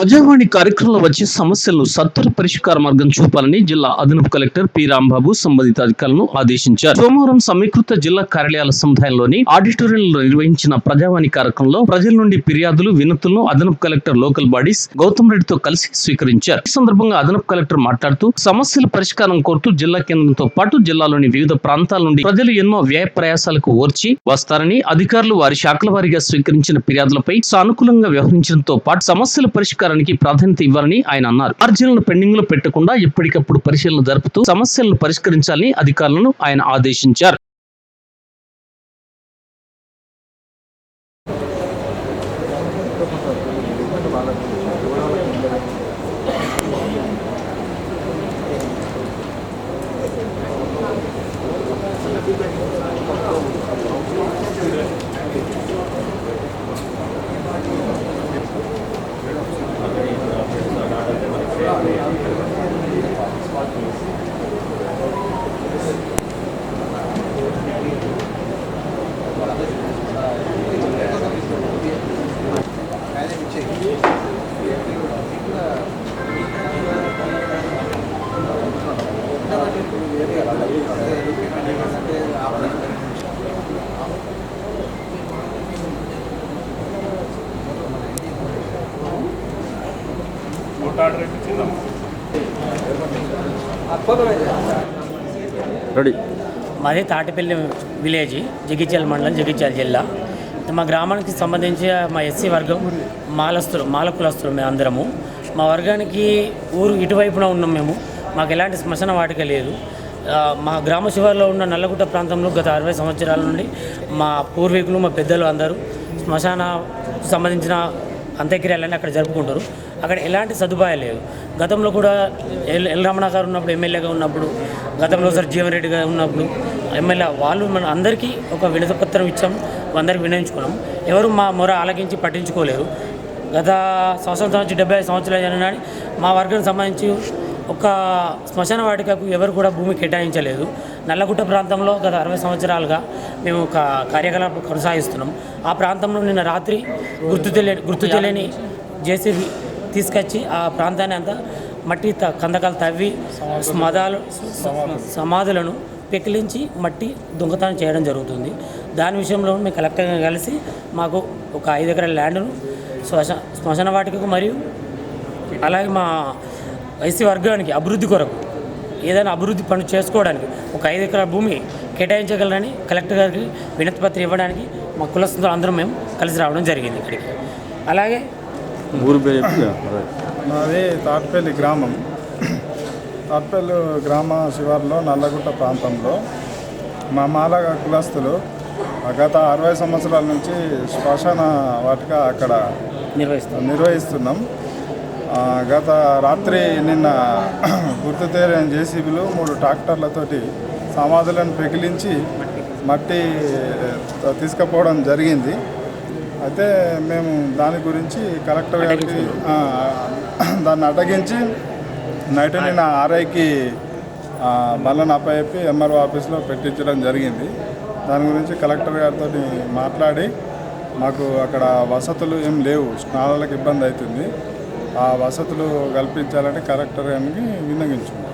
ప్రజావాణి కార్యక్రమంలో వచ్చే సమస్యలను సత్వర పరిష్కార మార్గం చూపాలని జిల్లా అదనపు కలెక్టర్ పి రాంబాబు సంబంధిత అధికారులను ఆదేశించారు. సోమవారం సమీకృత జిల్లా కార్యాలయాల సముదాయంలోని ఆడిటోరియంలో నిర్వహించిన ప్రజావాణి కార్యక్రమంలో ప్రజల నుండి ఫిర్యాదులు వినతులను అదనపు కలెక్టర్ లోకల్ బాడీస్ గౌతమ్ రెడ్డితో కలిసి స్వీకరించారు. ఈ సందర్భంగా అదనపు కలెక్టర్ మాట్లాడుతూ సమస్యల పరిష్కారం కోరుతూ జిల్లా కేంద్రంతో పాటు జిల్లాలోని వివిధ ప్రాంతాల నుండి ప్రజలు ఎన్నో వ్యయ ప్రయాసాలకు ఓర్చి వస్తారని అధికారులు వారి శాఖల వారీగా స్వీకరించిన ఫిర్యాదులపై సానుకూలంగా వ్యవహరించడంతో పాటు సమస్యల పరిష్కారానికి ప్రాధాన్యత ఇవ్వాలని ఆయన అన్నారు. అర్జీలను పెండింగ్లో పెట్టకుండా ఎప్పటికప్పుడు పరిశీలన జరుపుతూ సమస్యలను పరిష్కరించాలని అధికారులను ఆయన ఆదేశించారు. రెడీ. మాది తాటిపల్లి విలేజ్ జగిత్యాల మండలం జగిత్యాల జిల్లా. మా గ్రామానికి సంబంధించి మా ఎస్సీ వర్గం మాలస్తులు మాల కులస్తులు మేము అందరము. మా వర్గానికి ఊరు ఇటువైపున ఉన్నాం మేము. మాకు ఎలాంటి శ్మశాన వాటిక లేదు. మా గ్రామ శివార్లో ఉన్న నల్లగుట్ట ప్రాంతంలో గత అరవై సంవత్సరాల నుండి మా పూర్వీకులు మా పెద్దలు అందరూ శ్మశాన సంబంధించిన అంత్యక్రియలన్నీ అక్కడ జరుపుకుంటారు. అక్కడ ఎలాంటి సదుపాయాలు లేవు గతంలో కూడా ఎల్ ఎల్ రమణ గారు ఉన్నప్పుడు ఎమ్మెల్యేగా ఉన్నప్పుడు గతంలో సార్ జీవన్ రెడ్డి గారు ఉన్నప్పుడు ఎమ్మెల్యే వాళ్ళు మన అందరికీ ఒక వినతపత్రం ఇచ్చాం అందరికి వినయించుకున్నాం ఎవరు మా మొర ఆలకించి పట్టించుకోలేరు. గత సంవత్సరం నుంచి డెబ్బై సంవత్సరాలు జరిగినాయి మా వర్గానికి సంబంధించి ఒక శ్మశాన వాటికకు ఎవరు కూడా భూమి కేటాయించలేదు. నల్లగుట్ట ప్రాంతంలో గత అరవై సంవత్సరాలుగా మేము ఒక కార్యకలాపం కొనసాగిస్తున్నాం ఆ ప్రాంతంలో నిన్న రాత్రి గుర్తు తెలియని గుర్తు తెలియని జేసీబీ తీసుకొచ్చి ఆ ప్రాంతాన్ని అంతా మట్టి త- కందకాలు తవ్వి స్మదాలు సమాధులను పెకిలించి మట్టి దొంగతనం చేయడం జరుగుతుంది. దాని విషయంలో మేము కలెక్టర్గా కలిసి మాకు ఒక ఐదు ఎకరాల ల్యాండ్ను శ్మశ శ్మశాన వాటికకు మరియు అలాగే మా వైసీ వర్గానికి అభివృద్ధి కొరకు ఏదైనా అభివృద్ధి పనులు చేసుకోవడానికి ఒక ఐదు ఎకరాల భూమి కేటాయించగలరని కలెక్టర్ గారికి వినతి పత్రం ఇవ్వడానికి మా కులస్తులు అందరం మేము కలిసి రావడం జరిగింది ఇక్కడికి. అలాగే ఊరు పేరు చెప్పి. రైట్. మాది తాట్పల్లి గ్రామం. తాట్పల్లి గ్రామ శివార్లో నల్లగుట్ట ప్రాంతంలో మా మాల కులస్తులు గత అరవై సంవత్సరాల నుంచి శ్మశాన వాటిక అక్కడ నిర్వహిస్తాం నిర్వహిస్తున్నాం. గత రాత్రి నిన్న గుర్తు తెలియని జేసీబీలు మూడు ట్రాక్టర్లతోటి సమాధులను పెకిలించి మట్టి తీసుకుపోవడం జరిగింది. అయితే మేము దాని గురించి కలెక్టర్ గారికి దాన్ని అడ్డగించి నైట్ నిన్న ఆర్ఐకి బల్లను అప్పచెప్పి ఎంఆర్ఓ ఆఫీస్లో పెట్టించడం జరిగింది. దాని గురించి కలెక్టర్ గారితో మాట్లాడి మాకు అక్కడ వసతులు ఏం లేవు. స్నానాలకు ఇబ్బంది అవుతుంది. ఆ వసతులు కల్పించాలని కలెక్టర్ గారికి విన్నగించుకున్నాం